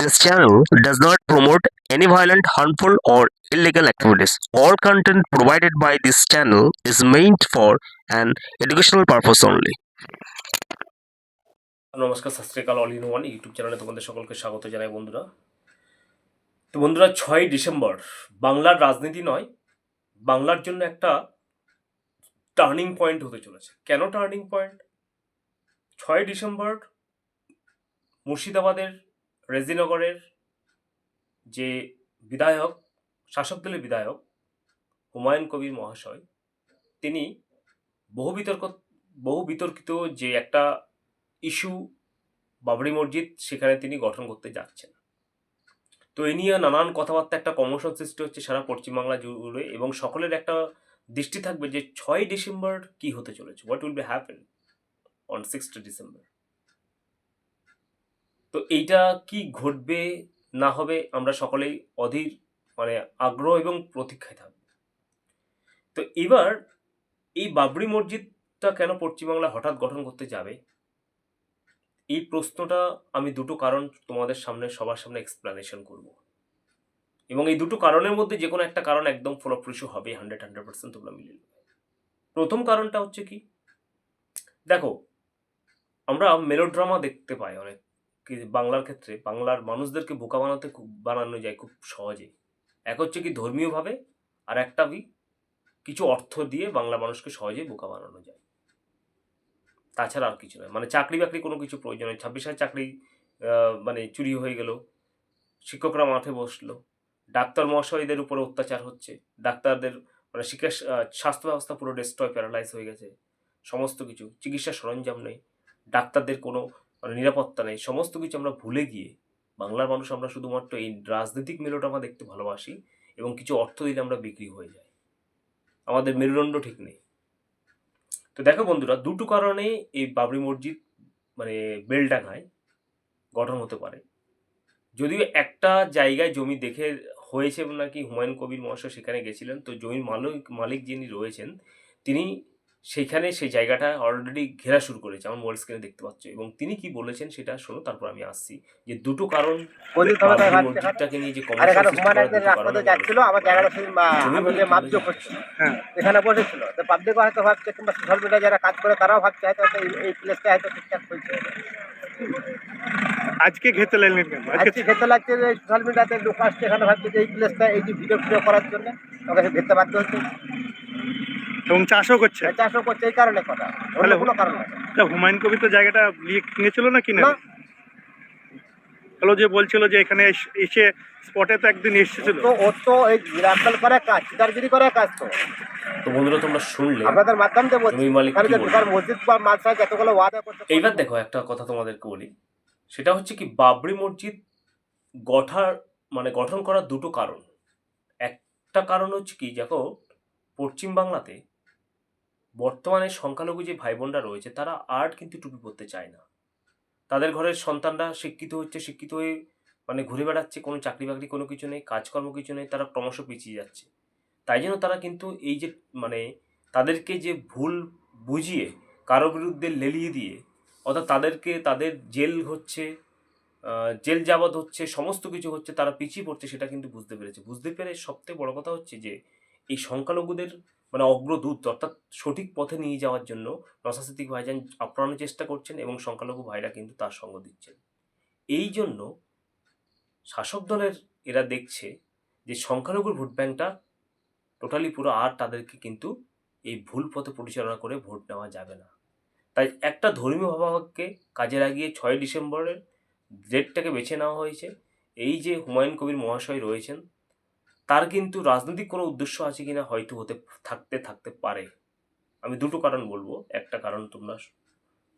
This channel does not promote any violent, harmful, or illegal activities. All content provided by this channel is meant for an educational purpose only. নমস্কার সত শ্রী আকাল all in one YouTube চ্যানেলে তোমাদের সকলকে স্বাগত জানাই বন্ধুরা তো বন্ধুরা ছয় ডিসেম্বর বাংলার রাজনীতি নয় বাংলার জন্য একটা টার্নিং পয়েন্ট হতে চলেছে কেন টার্নিং পয়েন্ট ছয় ডিসেম্বর মুর্শিদাবাদের রেজিনগরের যে বিধায়ক, শাসক দলের বিধায়ক হুমায়ুন কবির মহাশয়, তিনি বহু বিতর্ক, বহু বিতর্কিত যে একটা ইস্যু বাবরি মসজিদ সেখানে তিনি গঠন করতে যাচ্ছেন। তো এ নিয়ে নানান কথাবার্তা একটা কমোশন সৃষ্টি হচ্ছে সারা পশ্চিমবাংলা জুড়ে এবং সকলের একটা দৃষ্টি থাকবে যে ছয় ডিসেম্বর কি হতে চলেছে। What will be happen on sixth December তো এইটা কি ঘটবে, না হবে, আমরা সকলেই অধীর মানে আগ্রহ এবং প্রতীক্ষায় থাকব। তো এবার এই বাবরি মসজিদটা কেন পশ্চিমবাংলা হঠাৎ গঠন করতে যাবে? এই প্রশ্নটা আমি দুটো কারণ তোমাদের সামনে, সবার সামনে এক্সপ্লানেশন করব। এবং এই দুটো কারণের মধ্যে যে কোনো একটা কারণ একদম ফলপ্রসূ হবে হান্ড্রেড হান্ড্রেড পার্সেন্ট তোমরা মিলিয়ে প্রথম কারণটা হচ্ছে কি? দেখো, আমরা মেলোড্রামা দেখতে পাই অনেক। বাংলার ক্ষেত্রে বাংলার মানুষদেরকে বোকা বানাতে খুব, বানানো যায় খুব সহজে। এক হচ্ছে কি ধর্মীয়ভাবে আর একটা কি কিছু অর্থ দিয়ে বাংলা মানুষকে সহজেই বোকা বানানো যায়। তাছাড়া আর কিছু নয়। মানে চাকরি বাকরি কোনো কিছু প্রয়োজন নেই। ছাব্বিশ হাজার চাকরি মানে চুরি হয়ে গেল, শিক্ষকরা মাঠে বসল, ডাক্তার মহাশয়দের উপরে অত্যাচার হচ্ছে, ডাক্তারদের মানে শিক্ষা স্বাস্থ্য ব্যবস্থা পুরো ডেস্ট্রয় প্যারালাইজ হয়ে গেছে, সমস্ত কিছু, চিকিৎসা সরঞ্জাম নেই, ডাক্তারদের কোনো মানে নিরাপত্তা নেই, সমস্ত কিছু আমরা ভুলে গিয়ে বাংলার মানুষ আমরা শুধুমাত্র এই রাজনৈতিক মেলোড্রামা দেখতে ভালোবাসি এবং কিছু অর্থ দিলে আমরা বিক্রি হয়ে যাই। আমাদের মেরুদণ্ড ঠিক নেই। তো দেখো বন্ধুরা, দুটো কারণে এই বাবরি মসজিদ মানে বেলডাঙায় গঠন হতে পারে। যদিও একটা জায়গায় জমি দেখে হয়েছে নাকি হুমায়ুন কবির মহাশয় সেখানে গেছিলেন, তো জমির মালিক মালিক যিনি রয়েছেন, তিনি সেখানে সেই জায়গাটা অলরেডি ঘেরা শুরু করেছে আমার মোবাইল স্ক্রিনে দেখতে পাচ্ছ। এবং তিনি কি বলেছেন সেটা শোনো তারপর আমি আসছি। যে দুটো কারণ মসজিদটাকে নিয়ে যে আর এখানে বসেছিল। তো পাবলিক হয়তো ভাবছে কিংবা সোশ্যাল মিডিয়া যারা কাজ করে তারাও ভাবছে হয়তো এই এই প্লেসটা হয়তো ঠিকঠাক হয়েছে। আজকে ঘেতে লাগলেন কেন? আজকে খেতে লাগছে যে সোশ্যাল মিডিয়াতে লোক আসছে এখানে ভাবছে যে এই প্লেসটা এই যে ভিডিও ভিডিও করার জন্য ওকে ভেততে বাধ্য হচ্ছে। এবং চাষও করছে। চাষও করছে এই কারণে কথা। তাহলে কোনো কারণ তা হুমায়ুন কবির তো জায়গাটা নিয়ে কিনেছিল না কিনে না। হলো যে বলছিল যে এখানে এস- এসে স্পটে তো একদিন এসেছিল। তো ওর তো এই মিরাকল করে কাজ চিতারগিরি করে কাজ তো। তো বন্ধুরা তোমরা শুনলে আপনাদের মাধ্যম দিয়ে বলছি মালিক কি যে বলবে? মসজিদ বা মাদ্রাসা যতগুলো ওয়াদা করছে এইবার দেখো একটা কথা তোমাদেরকে বলি। সেটা হচ্ছে কি বাবরি মসজিদ গঠার মানে গঠন করার দুটো কারণ। একটা কারণ হচ্ছে কি দেখো পশ্চিম বাংলাতে বর্তমানে সংখ্যালঘু যে ভাই বোনরা রয়েছে, তারা আর কিন্তু টুপি পরতে চায় না। তাদের ঘরের সন্তানরা শিক্ষিত হচ্ছে, শিক্ষিত হয়ে মানে ঘুরে বেড়াচ্ছে, কোনো চাকরি বাকরি কোনো কিছু নেই, কাজকর্ম কিছু নেই, তারা ক্রমশ পিছিয়ে যাচ্ছে। তাই জন্য তারা কিন্তু এই যে মানে তাদেরকে যে ভুল বুঝিয়ে, কারও বিরুদ্ধে লেলিয়ে দিয়ে, অর্থাৎ তাদেরকে তাদের জেল হচ্ছে জেল যাবৎ হচ্ছে, সমস্ত কিছু হচ্ছে, তারা পিছিয়ে পড়ছে, সেটা কিন্তু বুঝতে পেরেছে। বুঝতে পেরে সবথেকে বড় কথা হচ্ছে যে, এই সংখ্যালঘুদের মানে অগ্রদূত, অর্থাৎ সঠিক পথে নিয়ে যাওয়ার জন্য নসাসিদ্দিক ভাইজান আপ্রাণের চেষ্টা করছেন এবং সংখ্যালঘু ভাইরা কিন্তু তার সঙ্গ দিচ্ছেন। এই জন্য শাসক দলের এরা দেখছে যে সংখ্যালঘুর ভোট ব্যাংকটা টোটালি পুরো আর তাদেরকে কিন্তু এই ভুল পথে পরিচালনা করে ভোট নেওয়া যাবে না। তাই একটা ধর্মীয় ভাবাভাবকে কাজে লাগিয়ে ছয় ডিসেম্বরের ডেটটাকে বেছে নেওয়া হয়েছে। এই যে হুমায়ুন কবির মহাশয় রয়েছেন তার কিন্তু রাজনৈতিক কোনো উদ্দেশ্য আছে কিনা হয়তো হতে, থাকতে থাকতে পারে। আমি দুটো কারণ বলব। একটা কারণ তোমরা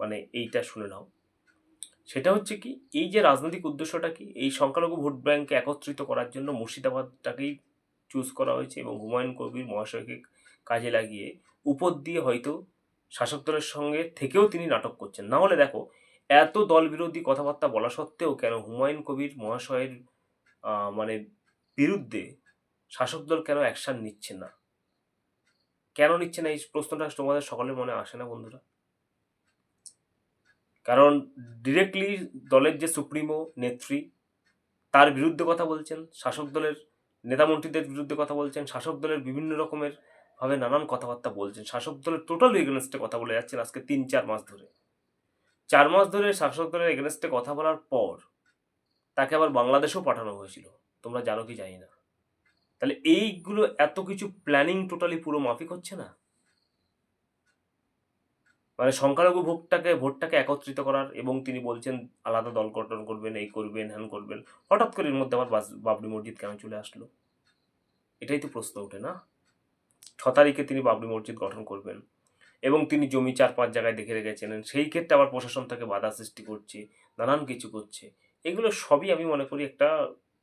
মানে এইটা শুনে নাও। সেটা হচ্ছে কি, এই যে রাজনৈতিক উদ্দেশ্যটা কি, এই সংখ্যালঘু ভোট ব্যাংককে একত্রিত করার জন্য মুর্শিদাবাদটাকেই চুজ করা হয়েছে এবং হুমায়ুন কবির মহাশয়কে কাজে লাগিয়ে উপর দিয়ে হয়তো শাসক দলের সঙ্গে থেকেও তিনি নাটক করছেন। না হলে দেখো, এত দল বিরোধী কথাবার্তা বলা সত্ত্বেও কেন হুমায়ুন কবির মহাশয়ের মানে বিরুদ্ধে শাসক দল কেন অ্যাকশন নিচ্ছে না? কেন নিচ্ছে না? এই প্রশ্নটা তোমাদের সকলের মনে আসে না, বন্ধুরা? কারণ ডিরেক্টলি দলের যে সুপ্রিমো নেত্রী, তার বিরুদ্ধে কথা বলছেন, শাসক দলের নেতামন্ত্রীদের বিরুদ্ধে কথা বলছেন, শাসক দলের বিভিন্ন রকমের ভাবে নানান কথাবার্তা বলছেন, শাসক দলের টোটাল এগেনস্টে কথা বলে যাচ্ছেন আজকে তিন, চার মাস ধরে। চার মাস ধরে শাসক দলের এগেনস্টে কথা বলার পর তাকে আবার বাংলাদেশেও পাঠানো হয়েছিল। তোমরা জানো কি জানি না। তাহলে এইগুলো এত কিছু প্ল্যানিং টোটালি পুরো মাফিক হচ্ছে না? মানে সংখ্যালঘু ভোটটাকে ভোটটাকে একত্রিত করার এবং তিনি বলছেন, আলাদা দল গঠন করবেন, এই করবেন, হ্যান করবেন। হঠাৎ করে এর মধ্যে আবার বাবরি মসজিদ কেন চলে আসলো? এটাই তো প্রশ্ন ওঠে না? ছ তারিখে তিনি বাবরি মসজিদ গঠন করবেন এবং তিনি জমি চার পাঁচ জায়গায় দেখে রেখেছেন। সেই ক্ষেত্রে আবার প্রশাসন তাকে বাধা সৃষ্টি করছে, নানান কিছু করছে। এগুলো সবই আমি মনে করি একটা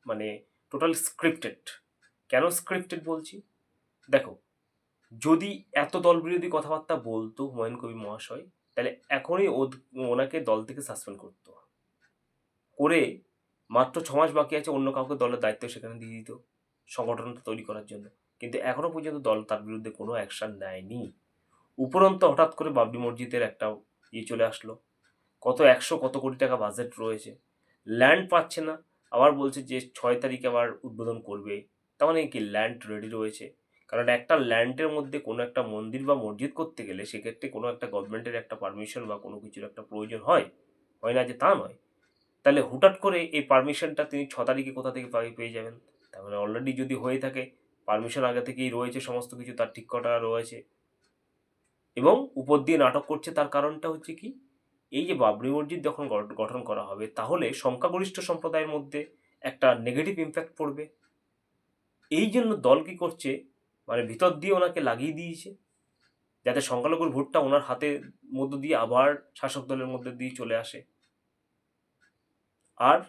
মানে টোটাল স্ক্রিপ্টেড কেন স্ক্রিপ্টেড বলছি? দেখো, যদি এত দল বিরোধী কথাবার্তা বলতো হুমায়ুন কবির মহাশয়, তাহলে এখনই ওনাকে দল থেকে সাসপেন্ড করতো। করে মাত্র ছ মাস বাকি আছে, অন্য কাউকে দলের দায়িত্ব সেখানে দিয়ে দিত, সংগঠনটা তৈরি করার জন্য। কিন্তু এখনও পর্যন্ত দল তার বিরুদ্ধে কোনো অ্যাকশন নেয়নি। উপরন্ত হঠাৎ করে বাবরি মসজিদের একটা ইয়ে চলে আসলো। কত একশো কত কোটি টাকা বাজেট রয়েছে। ল্যান্ড পাচ্ছে না। আবার বলছে যে, ছয় তারিখে আবার উদ্বোধন করবে। তার মানে কি ল্যান্ড রেডি রয়েছে। কারণ একটা ল্যান্ডের মধ্যে কোনো একটা মন্দির বা মসজিদ করতে গেলে সেক্ষেত্রে কোনো একটা গভর্নমেন্টের একটা পারমিশন বা কোনো কিছুর একটা প্রয়োজন হয়। হয় না যে তা নয়। তাহলে হুটাট করে এই পারমিশনটা তিনি ছ তারিখে কোথা থেকে পেয়ে যাবেন? তাহলে অলরেডি যদি হয়ে থাকে পারমিশন আগে থেকেই রয়েছে সমস্ত কিছু, তার ঠিক করা রয়েছে। এবং উপর দিয়ে নাটক করছে, তার কারণটা হচ্ছে কি? এই যে বাবরি মসজিদ যখন গঠ- গঠন করা হবে, তাহলে সংখ্যাগরিষ্ঠ সম্প্রদায়ের মধ্যে একটা নেগেটিভ ইম্প্যাক্ট পড়বে। এই জন্য দল কী করছে? মানে ভিতর দিয়ে ওনাকে লাগিয়ে দিয়েছে, যাতে সংখ্যালঘুর ভোটটা ওনার হাতের মধ্য দিয়ে আবার শাসক দলের মধ্যে দিয়ে চলে আসে। আর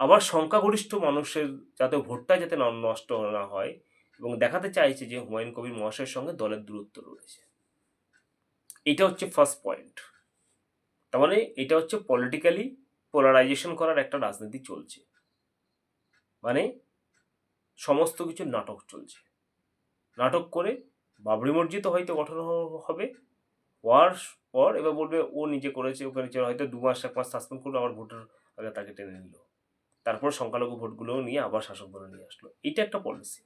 আবার সংখ্যাগরিষ্ঠ মানুষের যাতে ভোটটা যাতে নষ্ট না হয় এবং দেখাতে চাইছে যে হুমায়ুন কবির মহাশয়ের সঙ্গে দলের দূরত্ব রয়েছে। এটা হচ্ছে ফার্স্ট পয়েন্ট তার মানে এটা হচ্ছে পলিটিক্যালি পোলারাইজেশন করার একটা রাজনীতি চলছে। মানে সমস্ত কিছু নাটক চলছে। নাটক করে বাবরি মসজিদ হয়তো গঠন হবে। হওয়ার পর এবার বলবে ও নিজে করেছে ওখানে ছিল হয়তো দু মাস, এক মাস সাসপেন্ড করল, আবার ভোটের আগে তাকে টেনে নিল। তারপর সংখ্যালঘু ভোটগুলোও নিয়ে আবার শাসক দলে নিয়ে আসলো। এটা একটা পলিসি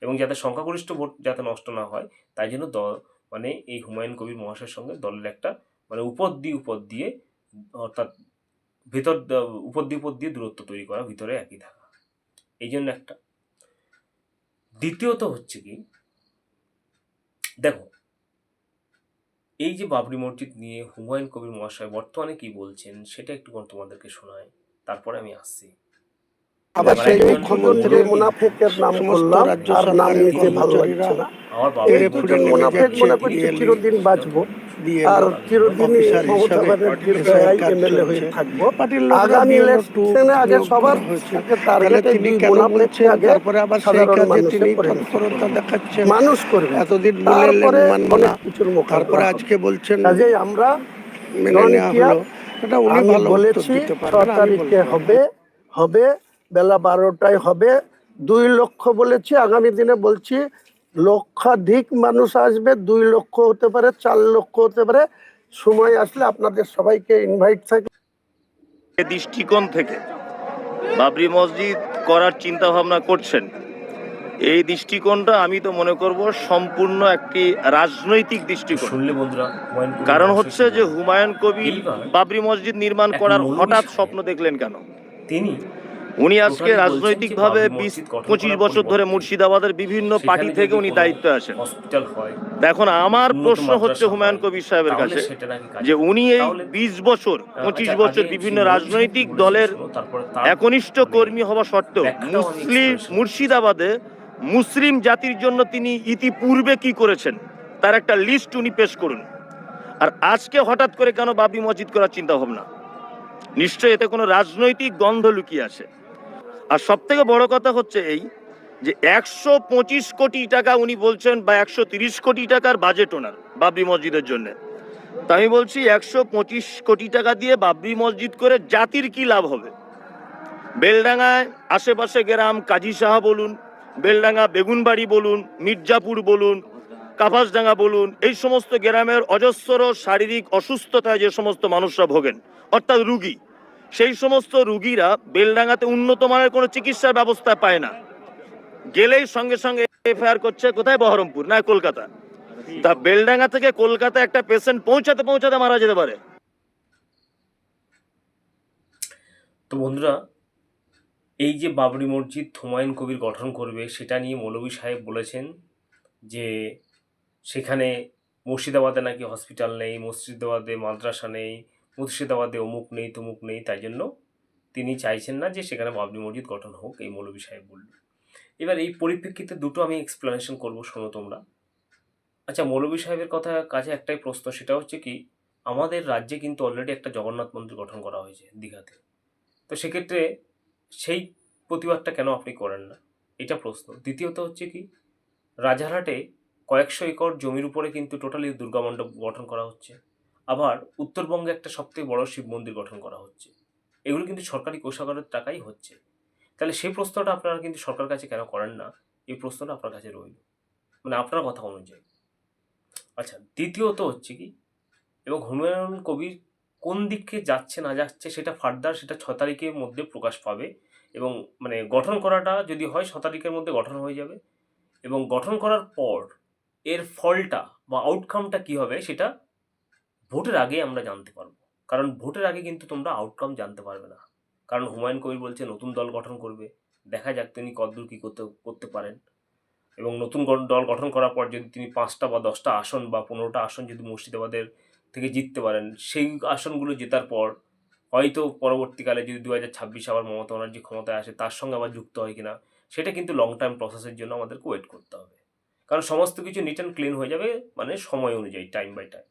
এবং যাতে সংখ্যাগরিষ্ঠ ভোট যাতে নষ্ট না হয়, তাই জন্য দল মানে এই হুমায়ুন কবির মহাশয়ের সঙ্গে দলের একটা মানে উপর দিয়ে উপর দিয়ে, অর্থাৎ ভেতর দ- উপর দিয়ে উপর দিয়ে দূরত্ব তৈরি করা, ভিতরে একই থাকা। এই জন্য একটা। দ্বিতীয়ত হচ্ছে কি দেখো এই যে বাবরি মসজিদ নিয়ে হুমায়ুন কবির মহাশয় বর্তমানে কি বলছেন সেটা একটু তোমাদেরকে শোনাই তারপরে আমি আসছি। আবার সেই একজন মুখ্যমন্ত্রী মুখ্যমন্ত্রী মুনাফেকের নাম সমস্ত আর নাম নিতে ভালো লাগছে না। আমার বাবা এর মুনাফেক চিরদিন বাঁচবো। আর চিরদিনই মমতা ব্যানার্জির এসবের এমএলএ হয়ে থাকব। আগামী ইলেকশনে আগে সবার করা হয়েছে। তাহলে টার্গেটে দুই কেন আগে তারপরে আবার সেই সাধারণ মানুষের তিনি পরিণত তৎপরতা দেখাচ্ছেন। মানুষ করবে। এতদিন তারপরে অনেক কিছুর মোকাবিলা তারপরে আজকে বলছেন কাজেই আমরা আমি বলেছি ছ তারিখে। হবে হবে বেলা বারোটায় হবে। দুই লক্ষ বলেছি আগামী দিনে বলছি লক্ষাধিক মানুষ আসবে দুই লক্ষ হতে পারে চার লক্ষ হতে পারে। সময় আসলে আপনাদের সবাইকে ইনভাইট থাকবে। দৃষ্টিকোণ থেকে বাবরি মসজিদ করার চিন্তা ভাবনা করছেন। এই দৃষ্টিকোণটা আমি তো মনে করব সম্পূর্ণ একটি রাজনৈতিক দৃষ্টিকোণ। শুনলে বন্ধুরা কারণ হচ্ছে যে হুমায়ুন কবির বাবরি মসজিদ নির্মাণ করার হঠাৎ স্বপ্ন দেখলেন কেন? তিনি উনি আজকে রাজনৈতিকভাবে বিশ পঁচিশ বছর ধরে মুর্শিদাবাদের বিভিন্ন পার্টি থেকে উনি দায়িত্বে আসেন। তা এখন আমার প্রশ্ন হচ্ছে হুমায়ুন কবির সাহেবের কাছে যে উনি এই বিশ বছর আচ্ছা, পঁচিশ বছর বিভিন্ন রাজনৈতিক দলের একনিষ্ঠ মানে কর্মী হওয়া সত্ত্বেও মুসলিম মুর্শিদাবাদে মুসলিম জাতির জন্য তিনি ইতিপূর্বে কি করেছেন তার একটা লিস্ট উনি পেশ করুন। আর আজকে হঠাৎ করে কেন বাবরি মসজিদ করার চিন্তা ভাবনা নিশ্চয়ই এতে কোনো রাজনৈতিক গন্ধ লুকিয়ে আছে। আর সব থেকে বড় কথা হচ্ছে এই যে একশো পঁচিশ কোটি টাকা উনি বলছেন বা একশো তিরিশ কোটি টাকার বাজেট ওনার বাবরি মসজিদের জন্য। তা আমি বলছি একশো পঁচিশ কোটি টাকা দিয়ে বাবরি মসজিদ করে জাতির কি লাভ হবে? বেলডাঙ্গায় আশেপাশে গ্রাম কাজী সাহা বলুন, বেলডাঙ্গা বেগুনবাড়ি বলুন, মির্জাপুর বলুন, কাপাসডাঙ্গা বলুন, এই সমস্ত গ্রামের অজস্র শারীরিক অসুস্থতায় যে সমস্ত মানুষরা ভোগেন, অর্থাৎ রুগী সেই সমস্ত রুগীরা বেলডাঙ্গাতে উন্নত মানের কোনো চিকিৎসার ব্যবস্থা পায় না। গেলেই সঙ্গে সঙ্গে এফআইআর করছে, কোথায়? বহরমপুর, না কলকাতা? তা বেলডাঙ্গা থেকে কলকাতা একটা পেশেন্ট পৌঁছাতে পৌঁছাতে মারা যেতে পারে। তো বন্ধুরা, এই যে বাবরি মসজিদ হুমায়ুন কবির গঠন করবে, সেটা নিয়ে মৌলভী সাহেব বলেছেন যে সেখানে মুর্শিদাবাদে নাকি হসপিটাল নেই মুর্শিদাবাদে মাদ্রাসা নেই মুর্শিদাবাদে অমুক নেই, তমুক নেই, তাই জন্য তিনি চাইছেন না যে সেখানে বাবরি মসজিদ গঠন হোক, এই মৌলভী সাহেব বলল এবার এই পরিপ্রেক্ষিতে দুটো আমি এক্সপ্লেনেশন করব, শোনো তোমরা। আচ্ছা মৌলভী সাহেবের কথা কাছে একটাই প্রশ্ন, সেটা হচ্ছে কি, আমাদের রাজ্যে কিন্তু অলরেডি একটা জগন্নাথ মন্দির গঠন করা হয়েছে দীঘাতে। তো সেক্ষেত্রে সেই প্রতিবাদটা কেন আপনি করেন না? এটা প্রশ্ন। দ্বিতীয়ত হচ্ছে কি, রাজারহাটে কয়েকশো একর জমির উপরে কিন্তু টোটালি দুর্গা মণ্ডপ গঠন করা হচ্ছে। আবার উত্তরবঙ্গে একটা সবথেকে বড় শিব মন্দির গঠন করা হচ্ছে। এগুলো কিন্তু সরকারি কোষাগারের টাকাই হচ্ছে। তাহলে সেই প্রশ্নটা আপনারা কিন্তু সরকার কাছে কেন করেন না? এই প্রশ্নটা আপনার কাছে রইল। মানে আপনার কথা অনুযায়ী। আচ্ছা দ্বিতীয়ত হচ্ছে কি, এবং হুমায়ুন কবির কোন দিকে যাচ্ছে না যাচ্ছে সেটা ফার্দার সেটা ছ তারিখের মধ্যে প্রকাশ পাবে এবং মানে গঠন করাটা যদি হয় ছ তারিখের মধ্যে গঠন হয়ে যাবে। এবং গঠন করার পর এর ফলটা বা আউটকামটা কী হবে সেটা ভোটের আগে আমরা জানতে পারব। কারণ ভোটের আগে কিন্তু তোমরা আউটকাম জানতে পারবে না। কারণ হুমায়ুন কবির বলছে, নতুন দল গঠন করবে। দেখা যাক তিনি কতদূর কী করতে করতে পারেন। এবং নতুন দল গঠন করার পর যদি তিনি পাঁচটা বা দশটা আসন বা পনেরোটা আসন যদি মুর্শিদাবাদের থেকে জিততে পারেন, সেই আসনগুলো জেতার পর হয়তো পরবর্তীকালে যদি দু হাজার ছাব্বিশ আবার মমতা ব্যানার্জি ক্ষমতায় আসে, তার সঙ্গে আবার যুক্ত হয় কিনা, সেটা কিন্তু লং টাইম প্রসেসের জন্য আমাদেরকে ওয়েট করতে হবে। কারণ সমস্ত কিছু নিট অ্যান্ড ক্লিন হয়ে যাবে মানে সময় অনুযায়ী টাইম বাই টাইম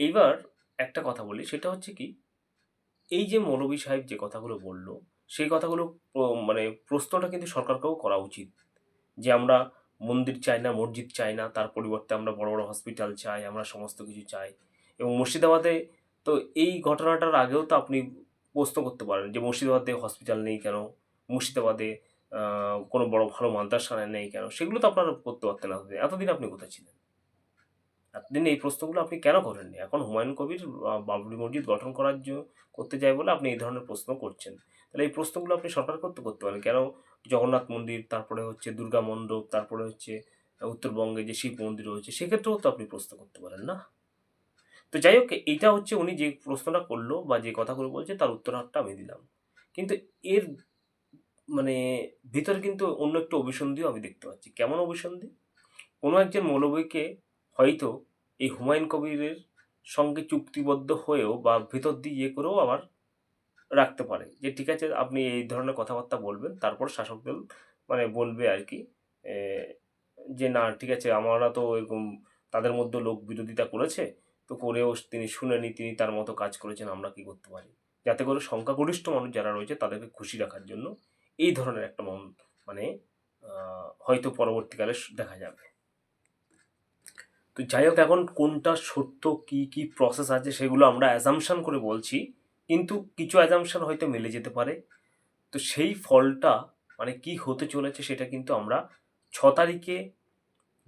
এইবার একটা কথা বলি, সেটা হচ্ছে কি, এই যে মৌলভী সাহেব যে কথাগুলো বলল, সেই কথাগুলো মানে প্রশ্নটা কিন্তু সরকারকেও করা উচিত যে আমরা মন্দির চাই না, মসজিদ চাই না, তার পরিবর্তে আমরা বড় বড় হসপিটাল চাই, আমরা সমস্ত কিছু চাই। এবং মুর্শিদাবাদে তো এই ঘটনাটার আগেও তো আপনি প্রশ্ন করতে পারেন যে মুর্শিদাবাদে হসপিটাল নেই কেন? মুর্শিদাবাদে কোনো বড় ভালো মাদ্রাসা নেই কেন? সেগুলো তো আপনারা করতে পারতেন এতদিন আপনি কোথায় ছিলেন? এতদিন এই প্রশ্নগুলো আপনি কেন করেননি? এখন হুমায়ুন কবির বাবরি মসজিদ গঠন করার জন্য করতে যায় বলে আপনি এই ধরনের প্রশ্ন করছেন। তাহলে এই প্রশ্নগুলো আপনি সরকার করতে করতে পারেন। কেন জগন্নাথ মন্দির, তারপরে হচ্ছে দুর্গা মণ্ডপ, তারপরে হচ্ছে উত্তরবঙ্গে যে শিব মন্দির রয়েছে, সেক্ষেত্রেও তো আপনি প্রশ্ন করতে পারেন না? তো যাই হোক, এইটা হচ্ছে উনি যে প্রশ্নটা করল বা যে কথাগুলো বলছে, তার উত্তরটা আমি দিলাম। কিন্তু এর মানে ভিতরে কিন্তু অন্য একটা অভিসন্ধিও আমি দেখতে পাচ্ছি। কেমন অভিসন্ধি? কোনো একজন মৌলবীকে হয়তো এই হুমায়ুন কবিরের সঙ্গে চুক্তিবদ্ধ হয়েও বা ভিতর দিয়ে ইয়ে করেও আবার রাখতে পারে যে ঠিক আছে, আপনি এই ধরনের কথাবার্তা বলবেন, তারপর শাসক দল মানে বলবে আর কি যে না, ঠিক আছে, আমরা তো এরকম তাদের মধ্যে লোক বিরোধিতা করেছে, তো করেও তিনি শুনেনি, তিনি তার মতো কাজ করেছেন, আমরা কি করতে পারি? যাতে করে সংখ্যাগরিষ্ঠ মানুষ যারা রয়েছে তাদেরকে খুশি রাখার জন্য এই ধরনের একটা মন মানে হয়তো পরবর্তীকালে দেখা যাবে। তো যাই হোক, এখন কোনটা সত্য, কি কি প্রসেস আছে সেগুলো আমরা অ্যাজামশান করে বলছি। কিন্তু কিছু অ্যাজামশান হয়তো মিলে যেতে পারে। তো সেই ফলটা মানে কি হতে চলেছে সেটা কিন্তু আমরা ছ তারিখে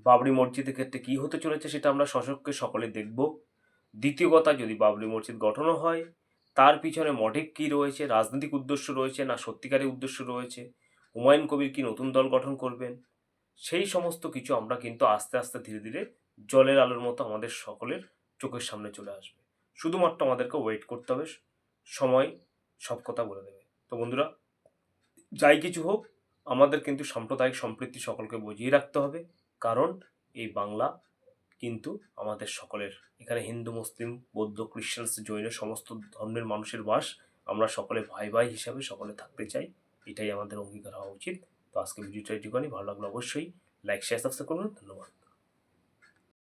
বাবরি মসজিদের ক্ষেত্রে কি হতে চলেছে সেটা আমরা সশককে সকলে দেখব। দ্বিতীয় কথা, যদি বাবরি মসজিদ গঠনও হয়, তার পিছনে মডেক কী রয়েছে, রাজনৈতিক উদ্দেশ্য রয়েছে না সত্যিকারের উদ্দেশ্য রয়েছে, হুমায়ুন কবির কি নতুন দল গঠন করবেন, সেই সমস্ত কিছু আমরা কিন্তু আস্তে আস্তে ধীরে ধীরে জলের আলোর মতো আমাদের সকলের চোখের সামনে চলে আসবে। শুধুমাত্র আমাদেরকে ওয়েট করতে হবে। সময় সব কথা বলে দেবে। তো বন্ধুরা, যাই কিছু হোক, আমাদের কিন্তু সাম্প্রদায়িক সম্প্রীতি সকলকে বুঝিয়ে রাখতে হবে। কারণ এই বাংলা কিন্তু আমাদের সকলের। এখানে হিন্দু, মুসলিম, বৌদ্ধ, খ্রিস্টান, জৈন, সমস্ত ধর্মের মানুষের বাস। আমরা সকলে ভাই ভাই হিসাবে সকলে থাকতে চাই। এটাই আমাদের অঙ্গীকার হওয়া উচিত। তো আজকে ভিডিওটা এটুকুনি ভালো লাগল অবশ্যই লাইক শেয়ার সাবস্ক্রাইব করবেন ধন্যবাদ।